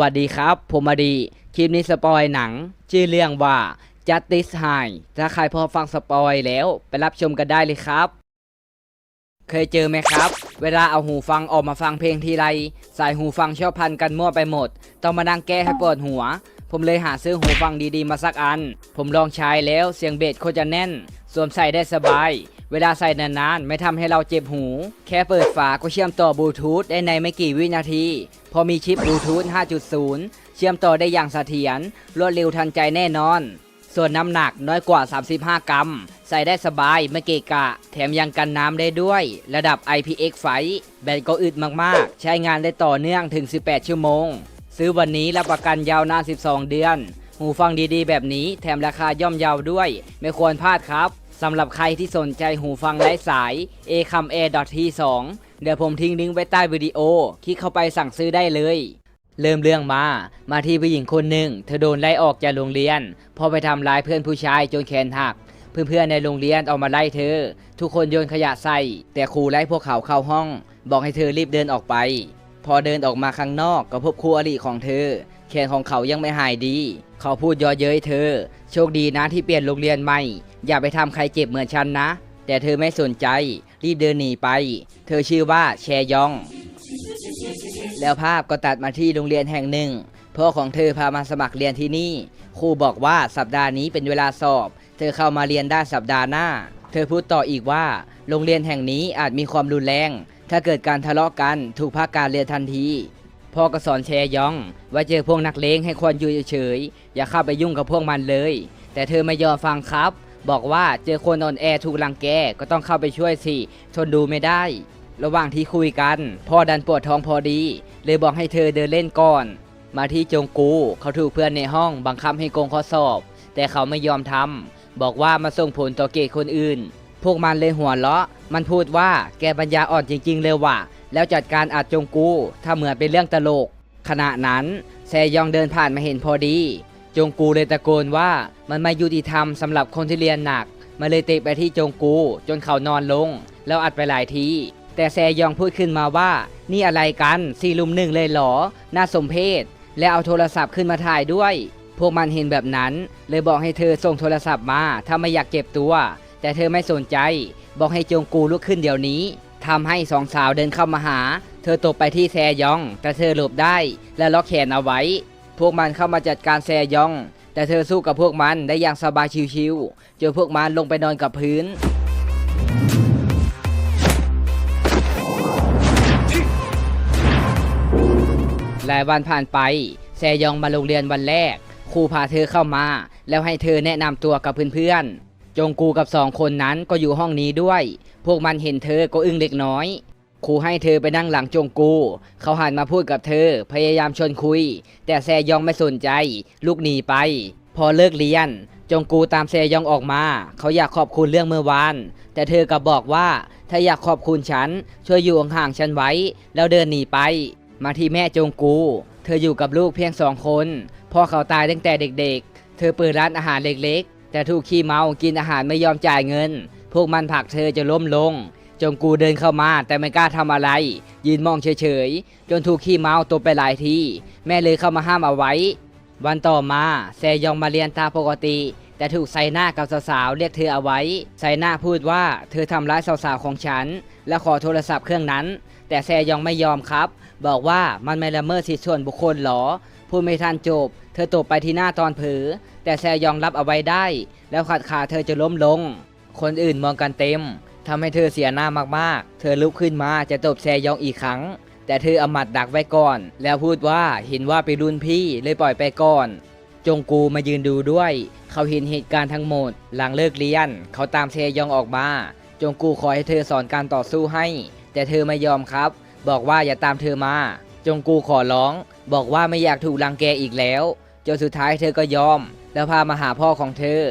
วัสดีครับ ผมมาดี คลิปนี้สปอยหนัง ชื่อเรื่องว่า Justice High ถ้าใครพอฟังสปอยแล้วไปรับชมกันได้เลยครับ เคยเจอไหมครับ เวลาเอาหูฟังออกมาฟังเพลงทีไร สายหูฟังชอบพันกันมั่วไปหมด ต้องมานั่งแก้ให้ปวดหัว ผมเลยหาซื้อหูฟังดีๆมาสักอัน ผมลองใช้แล้วเสียงเบสโคตรจะแน่น สวมใส่ได้สบาย เวลาใส่นานๆ ไม่ทำให้เราเจ็บหู แค่เปิดฝาก็เชื่อมต่อบลูทูธได้ในไม่กี่วินาที พอมีชิปบลูทูธ 5.0 เชื่อมต่อได้อย่างเสถียรรวดเร็วทันใจแน่นอน ส่วนน้ำหนักน้อยกว่า 35 กรัม ใส่ได้สบายไม่เกะกะ แถมยังกันน้ำได้ด้วย ระดับ IPX ไฟ แบตก็อึดมากๆ ใช้งานได้ต่อเนื่องถึง 18 ชั่วโมง ซื้อวันนี้รับประกันยาวนาน 12 เดือน หูฟังดีๆ แบบนี้แถมราคาย่อมเยาวด้วย ไม่ควรพลาดครับสำหรับใครที่สนใจหูฟังไร้สาย a c o m a i r t 2 เดี๋ยวผมทิ้งลิงก์ไว้ใต้วิดีโอ คลิกเข้าไปสั่งซื้อได้เลย เริ่มเรื่องมา มาที่ผู้หญิงคนหนึ่ง เธอโดนไล่ออกจากโรงเรียนเพอไปทำร้ายเพื่อนผู้ชายจนแขนหัก เพื่อนๆในโรงเรียนออกมาไล่เธอ ทุกคนโยนขยะใส่ แต่ครูไล่พวกเขาเข้าห้อง บอกให้เธอรีบเดินออกไป พอเดินออกมาข้างนอกก็พบคู่อริของเธอ แขนของเขายังไม่หายดี เขาพูดย่อเย้ยเธอ โชคดีนะที่เปลี่ยนโรงเรียนใหม่ อย่าไปทำใครเจ็บเหมือนฉันนะ แต่เธอไม่สนใจ รีบเดินหนีไป เธอชื่อว่าแชยอง แล้วภาพก็ตัดมาที่โรงเรียนแห่งหนึ่งพ่อของเธอพามาสมัครเรียนที่นี่ครูบอกว่าสัปดาห์นี้เป็นเวลาสอบ เธอเข้ามาเรียนได้สัปดาห์หน้า เธอพูดต่ออีกว่า โรงเรียนแห่งนี้อาจมีความรุนแรง ถ้าเกิดการทะเลาะกันถูกพักการเรียนทันทีพ่อก็สอนแชยอง ว่าเจอพวกนักเลงให้ควรอยู่เฉยอย่าเข้าไปยุ่งกับพวกมันเลย แต่เธอไม่ยอมฟังครับ บอกว่าเจอคนอ่อนแอถูกลังแกก็ต้องเข้าไปช่วยสิทนดูไม่ได้ ระหว่างที่คุยกัน พ่อดันปวดท้องพอดี เลยบอกให้เธอเดินเล่นก่อน มาที่จงกูเขาถูกเพื่อนในห้องบังคับให้โกงข้อสอบ แต่เขาไม่ยอมทำบอกว่ามาส่งผลต่อเกรดคนอื่น พวกมันเลยหัวเราะ มันพูดว่าแกปัญญาอ่อนจริง ๆ เลยว่ะแล้วจัดการอัดจงกูถ้าเหมือนเป็นเรื่องตลก ขณะนั้นแซยองเดินผ่านมาเห็นพอดี จงกูเลยตะโกนว่ามันไม่ยุติธรรมสำหรับคนที่เรียนหนักมาเลยเตะไปที่จงกู จนเขานอนลง แล้วอัดไปหลายทีแต่แซยองพูดขึ้นมาว่า นี่อะไรกันสี่ลุมหนึ่งเลยหรอ น่าสมเพชและเอาโทรศัพท์ขึ้นมาถ่ายด้วย พวกมันเห็นแบบนั้น เลยบอกให้เธอส่งโทรศัพท์มา ถ้าไม่อยากเก็บตัว แต่เธอไม่สนใจ บอกให้จงกูลุกขึ้นเดี๋ยวนี้ทำให้สองสาวเดินเข้ามาหา เธอตกไปที่แซยอง แต่เธอหลบได้ และล็อกแขนเอาไว้ พวกมันเข้ามาจัดการแซยอง แต่เธอสู้กับพวกมันได้อย่างสบายชิวๆจนพวกมันลงไปนอนกับพื้น หลายวันผ่านไป แซยองมาโรงเรียนวันแรก ครูพาเธอเข้ามา แล้วให้เธอแนะนำตัวกับเพื่อนๆ จงกูกับสองคนนั้นก็อยู่ห้องนี้ด้วย พวกมันเห็นเธอก็อึ้งเล็กน้อย ครูให้เธอไปนั่งหลังจงกู เขาหันมาพูดกับเธอ พยายามชวนคุย แต่แซยองไม่สนใจ ลุกหนีไป พอเลิกเรียน จงกูตามแซยองออกมา เขาอยากขอบคุณเรื่องเมื่อวาน แต่เธอก็บอกว่า ถ้าอยากขอบคุณฉัน ช่วยอยู่ห่างๆฉันไว้ แล้วเดินหนีไป มาที่แม่จงกู เธออยู่กับลูกเพียงสองคนพ่อเขาตายตั้งแต่เด็กๆ เธอเปิดร้านอาหารเล็กๆ แต่ถูกขี้เมากินอาหารไม่ยอมจ่ายเงิน พวกมันผลักเธอจะล้มลง จงกูเดินเข้ามาแต่ไม่กล้าทำอะไร ยืนมองเฉยๆ จนถูกขี้เมาตบไปหลายที แม่เลยเข้ามาห้ามเอาไว้ วันต่อมาแซยองมาเรียนตามปกติ แต่ถูกไซหน้ากับสาวๆเรียกเธอเอาไว้ไซหน้าพูดว่าเธอทำร้ายสาวๆของฉัน และขอโทรศัพท์เครื่องนั้น แต่แซยองไม่ยอมครับ บอกว่ามันไม่ละเมิดสิทธิส่วนบุคคลหรอพูดไม่ทันจบ เธอตบไปที่หน้าตอนเผลอแต่แซยองรับเอาไว้ได้ แล้วขัดขาเธอจะล้มลง คนอื่นมองกันเต็ม ทำให้เธอเสียหน้ามากๆ เธอลุกขึ้นมาจะตบแซยองอีกครั้ง แต่เธอเอาหมัดดักไว้ก่อน แล้วพูดว่าเห็นว่าเป็นรุ่นพี่เลยปล่อยไปก่อน จงกูมายืนดูด้วย เขาเห็นเหตุการณ์ทั้งหมด หลังเลิกเรียน เขาตามเซยองออกมา จงกูขอให้เธอสอนการต่อสู้ให้ แต่เธอไม่ยอมครับ บอกว่าอย่าตามเธอมา จงกูขอร้อง บอกว่าไม่อยากถูกรังแกอีกแล้ว จนสุดท้ายเธอก็ยอม แล้วพามาหาพ่อของเธอ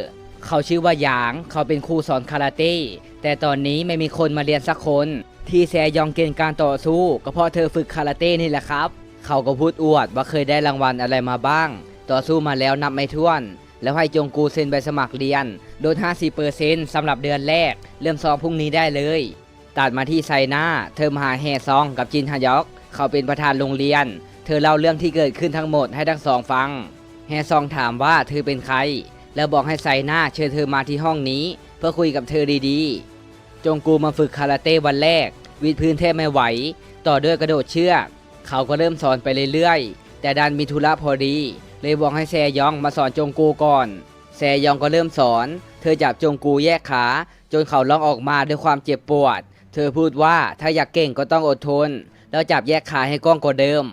เขาชื่อว่าหยาง เขาเป็นครูสอนคาราเต้ แต่ตอนนี้ไม่มีคนมาเรียนสักคน ที่แซยองเก่งการต่อสู้ ก็เพราะเธอฝึกคาราเต้นี่แหละครับ เขาก็พูดอวดว่าเคยได้รางวัลอะไรมาบ้าง ต่อสู้มาแล้วนับไม่ถ้วน แล้วให้จงกูเซ็นใบสมัครเรียนลด50%สำหรับเดือนแรก เริ่มซ้อมพรุ่งนี้ได้เลย ตัดมาที่ไซน่า เธอมาหาแฮซองกับจินฮยอก เขาเป็นประธานโรงเรียนเธธอเล่าเรื่องที่เกิดขึ้นทั้งหมดให้ทั้งสองฟัง แฮซองถามว่าเธอเป็นใคร แล้วบอกให้ไซน่าเชิญเธอมาที่ห้องนี้ เพื่อคุยกับเธอดีๆ จงกูมาฝึกคาราเต้วันแรกวิดพื้นแทบไม่ไหว ต่อด้วยกระโดดเชือกเขาก็เริ่มสอนไปเรื่อยๆ แต่ดันมีธุระพอดี เลยบอกให้แซยองมาสอนจงกูก่อน แซยองก็เริ่มสอน เธอจับจงกูแยกขา จนเขาร้องออกมาด้วยความเจ็บปวด เธอพูดว่าถ้าอยากเก่งก็ต้องอดทน แล้วจับแยกขาให้กล้องกว่าเดิม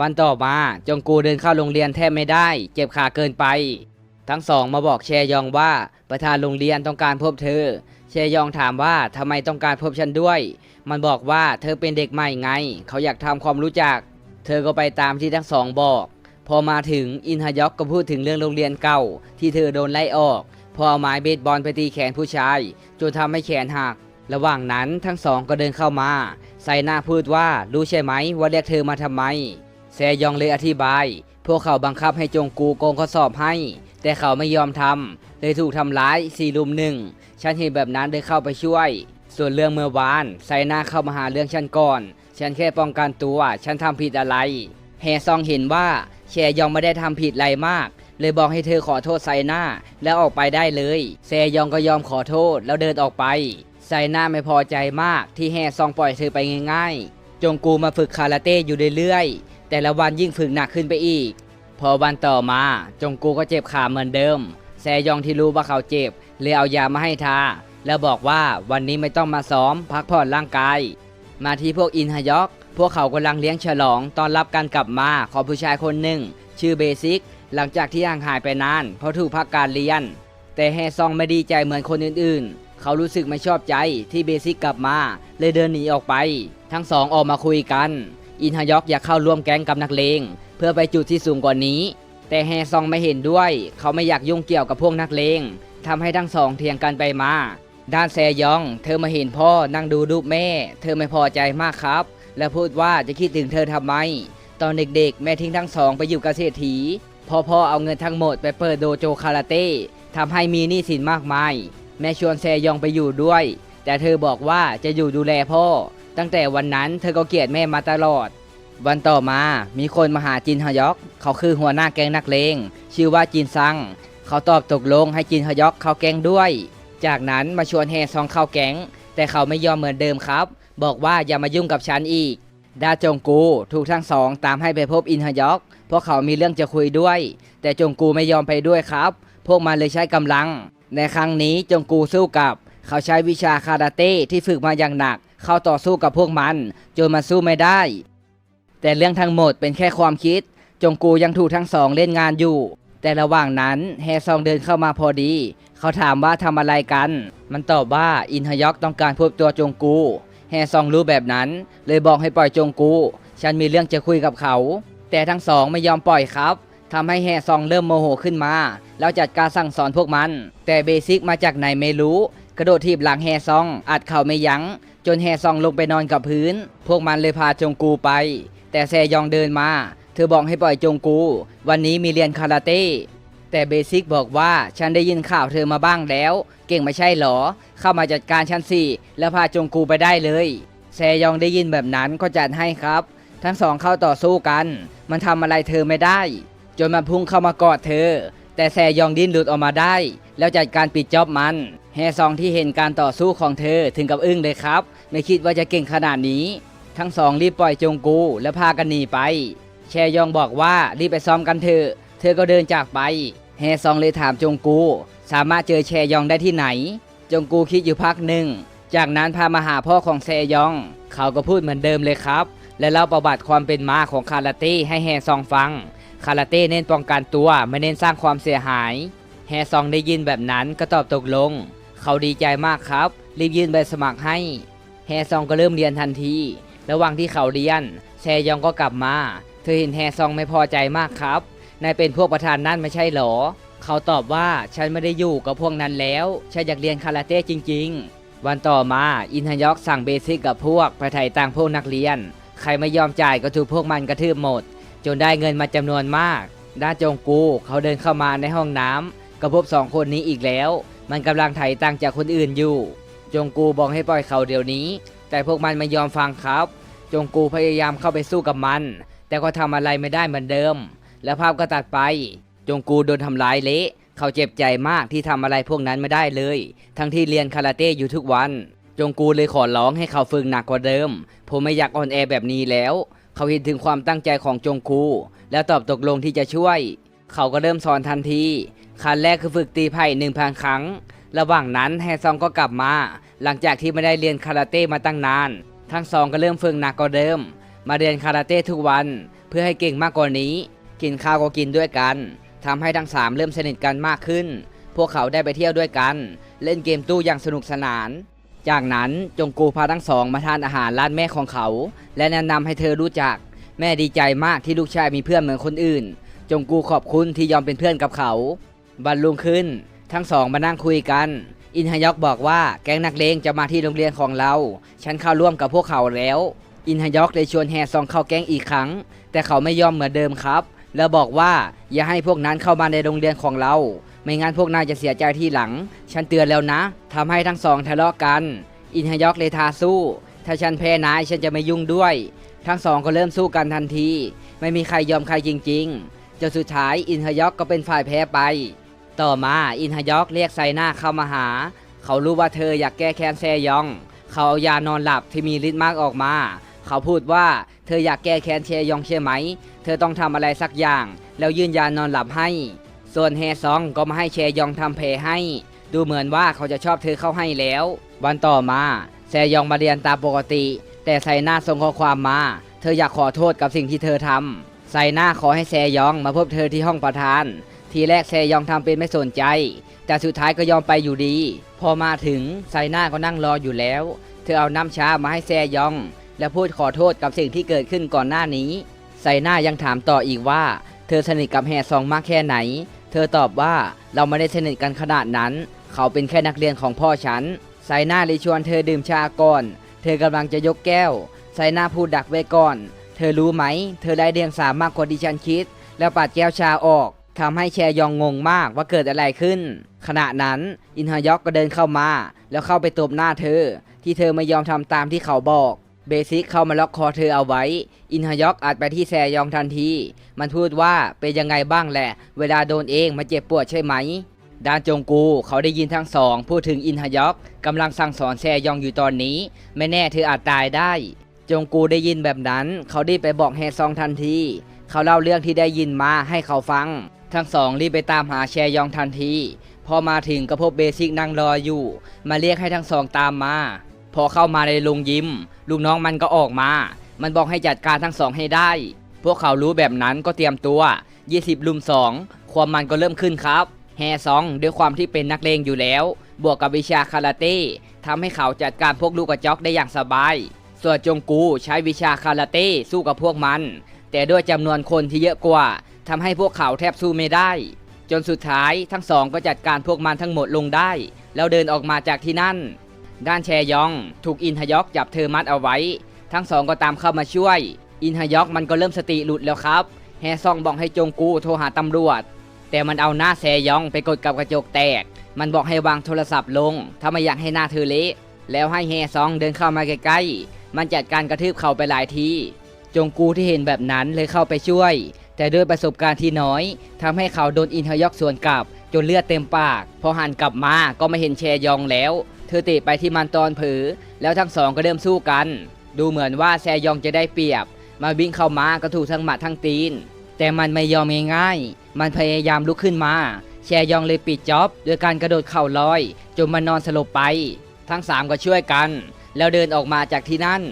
วันต่อมาจงกูเดินเข้าโรงเรียนแทบไม่ได้ เจ็บขาเกินไป ทั้งสองมาบอกแชยองว่าประธานโรงเรียนต้องการพบเธอ แชยองถามว่าทำไมต้องการพบฉันด้วย มันบอกว่าเธอเป็นเด็กใหม่ไง เขาอยากทำความรู้จัก เธอก็ไปตามที่ทั้งสองบอก พอมาถึงอินฮยอกก็พูดถึงเรื่องโรงเรียนเก่า ที่เธอโดนไล่ออก พอเอาไม้เบสบอลไปตีแขนผู้ชายจนทำให้แขนหัก ระหว่างนั้นทั้งสองก็เดินเข้ามา ไซน่าพูดว่ารู้ใช่ไหมว่าเรียกเธอมาทำไมแซยองเลยอธิบาย พวกเขาบังคับให้จงกูโกงข้อสอบให้ แต่เขาไม่ยอมทำเลยถูกทำร้ายสี่ลุมหนึ่งฉันเห็นแบบนั้นเลยเข้าไปช่วย ส่วนเรื่องเมื่อวานไซน่าเข้ามาหาเรื่องฉันก่อน ฉันแค่ป้องกันตัว ฉันทำผิดอะไรแฮซองเห็นว่าแชยองไม่ได้ทำผิดอะไรมาก เลยบอกให้เธอขอโทษไซน่าแล้วออกไปได้เลยแซยองก็ยอมขอโทษแล้วเดินออกไปไซน่าไม่พอใจมากที่แฮซองปล่อยเธอไปง่าย ๆ จงกูมาฝึกคาราเต้อยู่เรื่อยๆแต่ละวันยิ่งฝึกหนักขึ้นไปอีก พอวันต่อมา จงกูก็เจ็บขาเหมือนเดิม แซยองที่รู้ว่าเขาเจ็บเลยเอายามาให้ทา แล้วบอกว่าวันนี้ไม่ต้องมาซ้อม พักผ่อนร่างกาย มาที่พวกอินฮยอก พวกเขากำลังเลี้ยงฉลองตอนรับการกลับมาของผู้ชายคนหนึ่ง ชื่อเบซิก หลังจากที่ห่างหายไปนาน เพราะถูกพักการเรียน แต่แฮซองไม่ดีใจเหมือนคนอื่นๆ เขารู้สึกไม่ชอบใจที่เบซิกกลับมา เลยเดินหนีออกไป ทั้งสองออกมาคุยกัน อินฮยอกอยากเข้าร่วมแก๊งกับนักเลง พื่อไปจุดที่สูงกว่านี้ แต่แฮซองไม่เห็นด้วย เขาไม่อยากยุ่งเกี่ยวกับพวกนักเลงทำให้ทั้งสองเถียงกันไปมา ด้านแซยอง เธอมาเห็นพ่อนั่งดูรูปแม่ เธอไม่พอใจมากครับ และพูดว่าจะคิดถึงเธอทำไม ตอนเด็กๆ แม่ทิ้งทั้งสองไปอยู่กับเศรษฐีพอพ่อเอาเงินทั้งหมดไปเปิดโดโจคาราเต้ทำให้มีหนี้สินมากมาย แม่ชวนแซยองไปอยู่ด้วย แต่เธอบอกว่าจะอยู่ดูแลพ่อ ตั้งแต่วันนั้นเธอก็เกลียดแม่มาตลอด วันต่อมามีคนมาหาจินฮยอก เขาคือหัวหน้าแก๊งนักเลงชื่อว่าจินซัง เขาตอบตกลงให้จินฮยอกเข้าแก๊งด้วย จากนั้นมาชวนแฮซองเข้าแก๊ง แต่เขาไม่ยอมเหมือนเดิมครับ บอกว่าอย่ามายุ่งกับฉันอีก ดาจงกูถูกทั้งสองตามให้ไปพบอินฮยอกเพราะเขามีเรื่องจะคุยด้วย แต่จงกูไม่ยอมไปด้วยครับ พวกมันเลยใช้กำลัง ในครั้งนี้จงกูสู้กับ เขาใช้วิชาคาราเต้ที่ฝึกมาอย่างหนัก เข้าต่อสู้กับพวกมัน จนมันสู้ไม่ได้ แต่เรื่องทั้งหมดเป็นแค่ความคิด จงกูยังถูกทั้งสองเล่นงานอยู่ แต่ระหว่างนั้นแฮซองเดินเข้ามาพอดี เขาถามว่าทำอะไรกัน มันตอบว่าอินฮยอกต้องการพบตัวจงกู แฮซองรู้แบบนั้น เลยบอกให้ปล่อยจงกู ฉันมีเรื่องจะคุยกับเขา แต่ทั้งสองไม่ยอมปล่อยครับทำให้แฮซองเริ่มโมโหขึ้นมา แล้วจัดการสั่งสอนพวกมัน แต่เบซิกมาจากไหนไม่รู้ กระโดดทีบหลังแฮซองอัดเข่าไม่ยัง้ง จนแฮซองลงไปนอนกับพื้น พวกมันเลยพาจงกูไป แต่แซยองเดินมา เธอบอกให้ปล่อยจงกู วันนี้มีเรียนคาราเต้ แต่เบซิกบอกว่าฉันได้ยินข่าวเธอมาบ้างแล้ว เก่งไม่ใช่หรอ เข้ามาจัดการฉันสิแล้วพาจงกูไปได้เลย แซยองได้ยินแบบนั้นก็จัดให้ครับ ทั้งสองเข้าต่อสู้กัน มันทำอะไรเธอไม่ได้ จนมันพุ่งเข้ามากอดเธอ แต่แซยองดิ้นหลุดออกมาได้ แล้วจัดการปิดจ็อบมันแฮซองที่เห็นการต่อสู้ของเธอถึงกับอึ้งเลยครับ ไม่คิดว่าจะเก่งขนาดนี้ ทั้งสองรีบปล่อยจงกูและพากันหนีไป แชยองบอกว่ารีบไปซ้อมกันเถอะ เธอก็เดินจากไปแฮซองเลยถามจงกู สามารถเจอแชยองได้ที่ไหน จงกูคิดอยู่พักหนึ่ง จากนั้นพามาหาพ่อของแซยอง เขาก็พูดเหมือนเดิมเลยครับ และเล่าประวัติความเป็นมาของคาราเต้ให้แฮซองฟัง คาราเต้เน้นป้องกันตัวไม่เน้นสร้างความเสียหายแฮซองได้ยินแบบนั้นก็ตอบตกลง เขาดีใจมากครับ รีบยื่นใบสมัครให้แฮซองก็เริ่มเรียนทันที ระหว่างที่เขาเรียน แชยองก็กลับมา เธอเห็นแฮซองไม่พอใจมากครับ นายเป็นพวกประธานนั่นไม่ใช่หรอ เขาตอบว่าฉันไม่ได้อยู่กับพวกนั้นแล้ว ฉันอยากเรียนคาราเต้จริง ๆ วันต่อมาอินฮยอกสั่งเบสิกกับพวกไปไถ่ตังพวกนักเรียน ใครไม่ยอมจ่ายก็ถูกพวกมันกระทืบหมด จนได้เงินมาจำนวนมาก ด้านจงกูเขาเดินเข้ามาในห้องน้ำก็พบสองคนนี้อีกแล้ว มันกำลังไถ่ตังจากคนอื่นอยู่ จงกูบอกให้ปล่อยเขาเดี๋ยวนี้ แต่พวกมันไม่ยอมฟังครับ จงกูพยายามเข้าไปสู้กับมัน แต่ก็ทำอะไรไม่ได้เหมือนเดิม แล้วภาพก็ตัดไป จงกูโดนทำร้ายเละเขาเจ็บใจมากที่ทำอะไรพวกนั้นไม่ได้เลย ทั้งที่เรียนคาราเต้อยู่ทุกวัน จงกูเลยขอร้องให้เขาฝึกหนักกว่าเดิม ผมไม่อยากอ่อนแอแบบนี้แล้ว เขาเห็นถึงความตั้งใจของจงกู แล้วตอบตกลงที่จะช่วย เขาก็เริ่มสอนทันทีขั้นแรกคือฝึกตีไผ่หนึ่งพันครั้ง ระหว่างนั้นแฮซองก็กลับมา หลังจากที่ไม่ได้เรียนคาราเต้มาตั้งนาน ทั้งสองก็เริ่มฝึกหนักกว่าเดิม มาเรียนคาราเต้ทุกวัน เพื่อให้เก่งมากกว่านี้ กินข้าวก็กินด้วยกันทำให้ทั้งสามเริ่มสนิทกันมากขึ้น พวกเขาได้ไปเที่ยวด้วยกัน เล่นเกมตู้อย่างสนุกสนาน จากนั้นจงกูพาทั้งสองมาทานอาหารร้านแม่ของเขา และแนะนำให้เธอรู้จัก แม่ดีใจมากที่ลูกชายมีเพื่อนเหมือนคนอื่น จงกูขอบคุณที่ยอมเป็นเพื่อนกับเขาบันลุงขึ้น ทั้งสองมานั่งคุยกัน อินฮยอกบอกว่าแก๊งนักเลงจะมาที่โรงเรียนของเรา ฉันเข้าร่วมกับพวกเขาแล้ว อินฮยอกเลยชวนแฮซองเข้าแก๊งอีกครั้ง แต่เขาไม่ยอมเหมือนเดิมครับ แล้วบอกว่าอย่าให้พวกนั้นเข้ามาในโรงเรียนของเรา ไม่งั้นพวกนายจะเสียใจที่หลัง ฉันเตือนแล้วนะทำให้ทั้งสองทะเลาะกัน อินฮยอกเลยทาสู้ ถ้าฉันแพ้นายฉันจะไม่ยุ่งด้วย ทั้งสองก็เริ่มสู้กันทันที ไม่มีใครยอมใครจริง ๆจนสุดท้ายอินฮยอกก็เป็นฝ่ายแพ้ไป ต่อมาอินฮยอกเรียกไซน่าเข้ามาหา เขารู้ว่าเธออยากแก้แค้นแซยอง เขาเอายานอนหลับที่มีฤทธิ์มากออกมา เขาพูดว่าเธออยากแก้แค้นแชยองใช่ไหม เธอต้องทำอะไรสักอย่าง แล้วยื่นยานอนหลับให้ ส่วนเฮซองก็มาให้แชยองทำเพลให้ ดูเหมือนว่าเขาจะชอบเธอเข้าให้แล้ว วันต่อมาแซยองมาเรียนตามปกติ แต่ไซน่าส่งข้อความมา เธออยากขอโทษกับสิ่งที่เธอทำไซน่าขอให้แซยองมาพบเธอที่ห้องประธาน ทีแรกแซยองทำเป็นไม่สนใจ แต่สุดท้ายก็ยอมไปอยู่ดี พอมาถึงไซน่าก็นั่งรออยู่แล้ว เธอเอาน้ำชามาให้แซยอง และพูดขอโทษกับสิ่งที่เกิดขึ้นก่อนหน้านี้ ไซน่ายังถามต่ออีกว่า เธอสนิทกับแฮซองมากแค่ไหน เธอตอบว่าเราไม่ได้สนิทกันขนาดนั้น เขาเป็นแค่นักเรียนของพ่อฉัน ไซน่าเลยชวนเธอดื่มชาก่อน เธอกำลังจะยกแก้ว ไซน่าพูดดักไว้ก่อน เธอรู้ไหม เธอได้เดียงสามากกว่าที่ฉันคิด แล้วปัดแก้วชาออก ทำให้แชยองงงมากว่าเกิดอะไรขึ้น ขณะนั้นอินฮยอกก็เดินเข้ามา แล้วเข้าไปตบหน้าเธอ ที่เธอไม่ยอมทำตามที่เขาบอกเบซิกเข้ามาล็อกคอเธอเอาไว้ อินฮยอกอัดไปที่แซยองทันที มันพูดว่าเป็นยังไงบ้างแหละ เวลาโดนเองมันเจ็บปวดใช่ไหม ดานจงกูเขาได้ยินทั้งสอง พูดถึงอินฮยอกกำลังสั่งสอนแซยองอยู่ตอนนี้ ไม่แน่เธออาจตายได้ จงกูได้ยินแบบนั้น เขาได้ไปบอกแฮซองทันที เขาเล่าเรื่องที่ได้ยินมาให้เขาฟัง ทั้งสองรีบไปตามหาแชยองทันที พอมาถึงก็พบเบซิกนั่งรออยู่ มาเรียกให้ทั้งสองตามมา พอเข้ามาในโรงยิมลูกน้องมันก็ออกมา มันบอกให้จัดการทั้งสองให้ได้ พวกเขารู้แบบนั้นก็เตรียมตัว 20 ลุม 2 ความมันก็เริ่มขึ้นครับแฮซองด้วยความที่เป็นนักเลงอยู่แล้ว บวกกับวิชาคาราเต้ทำให้เขาจัดการพวกลูกกระจอกได้อย่างสบาย ส่วนจงกูใช้วิชาคาราเต้สู้กับพวกมัน แต่ด้วยจำนวนคนที่เยอะกว่า ทำให้พวกเขาแทบสู้ไม่ได้ จนสุดท้ายทั้งสองก็จัดการพวกมันทั้งหมดลงได้ แล้วเดินออกมาจากที่นั่น ด้านแชยอง ถูกอินฮยอกจับเธอมัดเอาไว้ ทั้งสองก็ตามเข้ามาช่วย อินฮยอกมันก็เริ่มสติหลุดแล้วครับ แฮซองบอกให้จงกูโทรหาตำรวจ แต่มันเอาหน้าแซยองไปกดกับกระจกแตก มันบอกให้วางโทรศัพท์ลง ถ้าไม่อยากให้หน้าเธอเละ แล้วให้แฮซองเดินเข้ามาใกล้ๆ มันจัดการกระทืบเขาไปหลายทีจงกูที่เห็นแบบนั้นเลยเข้าไปช่วย แต่ด้วยประสบการณ์ที่น้อยทำให้เขาโดนอินฮยอกสวนกลับ จนเลือดเต็มปาก พอหันกลับมาก็ไม่เห็นแชยองแล้ว เธอเตะไปที่มันตอนเผลอแล้วทั้งสองก็เริ่มสู้กัน ดูเหมือนว่าแซยองจะได้เปรียบ มาวิ่งเข้ามาก็ถูกทั้งหมัดทั้งตีน แต่มันไม่ยอมง่ายๆมันพยายามลุกขึ้นมา แชยองเลยปิดจ็อบด้วยการกระโดดเข่าลอยจนมันนอนสลบไป ทั้งสามก็ช่วยกัน แล้วเดินออกมาจากที่นั่น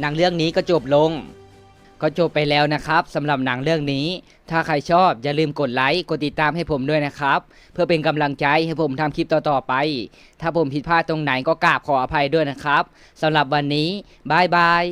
หนังเรื่องนี้ก็จบลง ก็จบไปแล้วนะครับสำหรับหนังเรื่องนี้ ถ้าใครชอบอย่าลืมกดไลค์กดติดตามให้ผมด้วยนะครับ เพื่อเป็นกำลังใจให้ผมทำคลิปต่อๆไป ถ้าผมผิดพลาดตรงไหนก็กราบขออภัยด้วยนะครับสำหรับวันนี้บายบาย